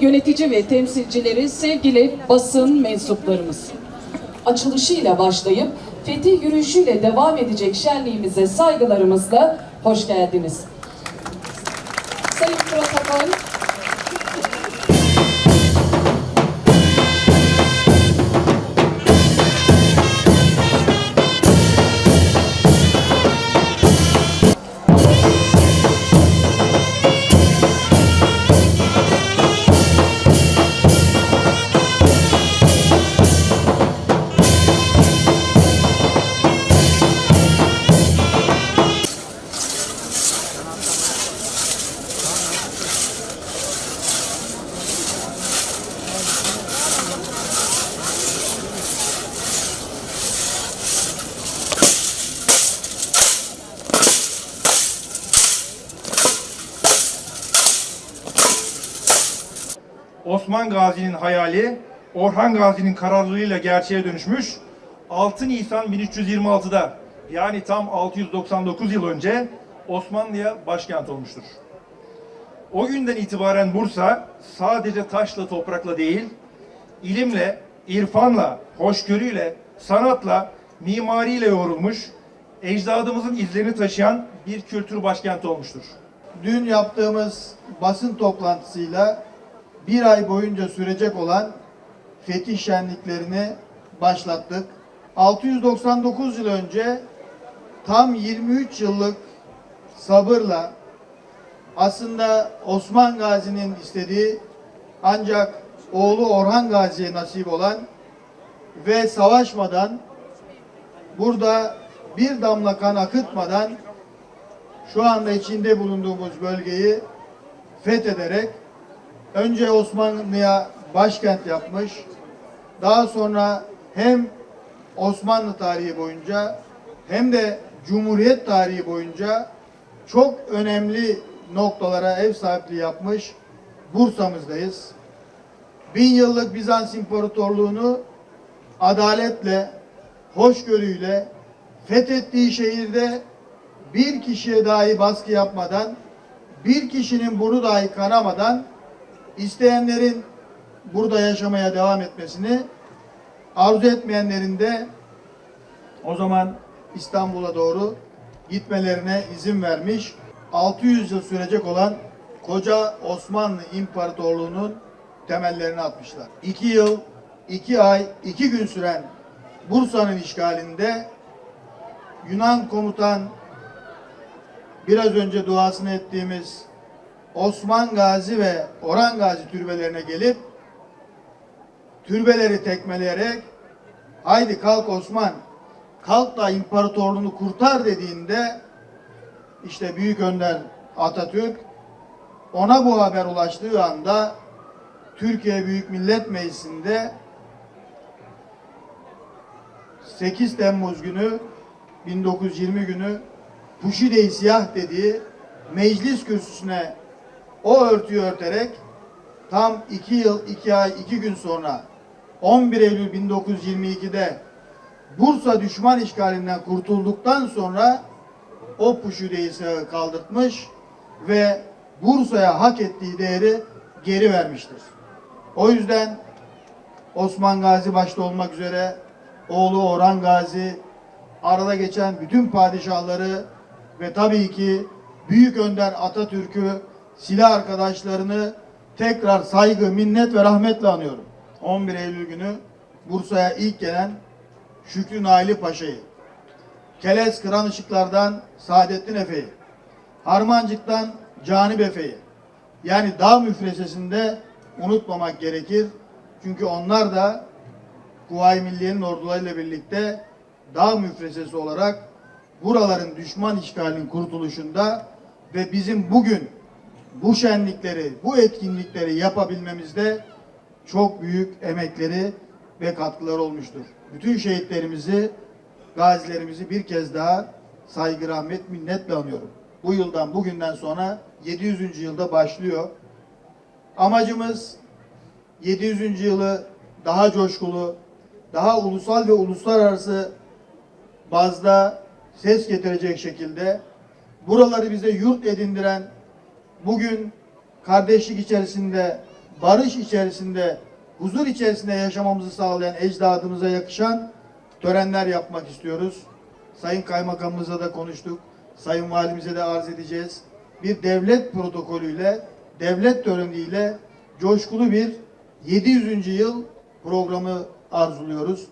Yönetici ve temsilcileri sevgili basın mensuplarımız. Açılışıyla başlayıp fetih yürüyüşüyle devam edecek şenliğimize saygılarımızla hoş geldiniz. Sayın Protokol, Osman Gazi'nin hayali Orhan Gazi'nin kararlılığıyla gerçeğe dönüşmüş. 6 Nisan 1326'da yani tam 699 yıl önce Osmanlı'ya başkent olmuştur. O günden itibaren Bursa sadece taşla toprakla değil, ilimle, irfanla, hoşgörüyle, sanatla, mimariyle yoğrulmuş, ecdadımızın izlerini taşıyan bir kültür başkenti olmuştur. dün yaptığımız basın toplantısıyla bir ay boyunca sürecek olan fetih şenliklerini başlattık. 699 yıl önce tam 23 yıllık sabırla aslında Osman Gazi'nin istediği ancak oğlu Orhan Gazi'ye nasip olan ve savaşmadan burada bir damla kan akıtmadan şu anda içinde bulunduğumuz bölgeyi fethederek önce Osmanlı'ya başkent yapmış, daha sonra hem Osmanlı tarihi boyunca hem de Cumhuriyet tarihi boyunca çok önemli noktalara ev sahipliği yapmış Bursa'mızdayız. Bin yıllık Bizans İmparatorluğunu adaletle, hoşgörüyle fethettiği şehirde bir kişiye dahi baskı yapmadan, bir kişinin bunu dahi kanamadan isteyenlerin burada yaşamaya devam etmesini, arzu etmeyenlerin de o zaman İstanbul'a doğru gitmelerine izin vermiş. 600 yıl sürecek olan koca Osmanlı İmparatorluğu'nun temellerini atmışlar. 2 yıl, 2 ay, 2 gün süren Bursa'nın işgalinde Yunan komutan biraz önce duasını ettiğimiz Osman Gazi ve Orhan Gazi türbelerine gelip türbeleri tekmeleyerek haydi kalk Osman kalk da imparatorluğunu kurtar dediğinde işte Büyük Önder Atatürk ona bu haber ulaştığı anda Türkiye Büyük Millet Meclisi'nde 8 Temmuz günü 1920 günü Puşide-i Siyah dediği meclis kürsüsüne o örtüyü örterek tam 2 yıl 2 ay 2 gün sonra 11 Eylül 1922'de Bursa düşman işgalinden kurtulduktan sonra o Siyah'ı kaldırtmış ve Bursa'ya hak ettiği değeri geri vermiştir. O yüzden Osman Gazi başta olmak üzere oğlu Orhan Gazi, arada geçen bütün padişahları ve tabii ki Büyük Önder Atatürk'ü, silah arkadaşlarını tekrar saygı, minnet ve rahmetle anıyorum. 11 Eylül günü Bursa'ya ilk gelen Şükrü Naili Paşa'yı, Keles Kıran Işıklar'dan Saadettin Efe'yi, Harmancık'tan Canip Efe'yi, yani dağ müfresesinde unutmamak gerekir. Çünkü onlar da Kuvayi Milliye'nin ordularıyla birlikte dağ müfresesi olarak buraların düşman işgalinin kurtuluşunda ve bizim bugün bu şenlikleri, bu etkinlikleri yapabilmemizde çok büyük emekleri ve katkıları olmuştur. Bütün şehitlerimizi, gazilerimizi bir kez daha saygı, rahmet, minnetle anıyorum. Bu yıldan, bugünden sonra 700. yılda başlıyor. Amacımız 700. yılı daha coşkulu, daha ulusal ve uluslararası bazda ses getirecek şekilde buraları bize yurt edindiren, bugün kardeşlik içerisinde barış içerisinde, huzur içerisinde yaşamamızı sağlayan ecdadımıza yakışan törenler yapmak istiyoruz. Sayın Kaymakamımızla da konuştuk. Sayın Valimize de arz edeceğiz. Bir devlet protokolüyle, devlet töreniyle coşkulu bir 700. yıl programı arzuluyoruz.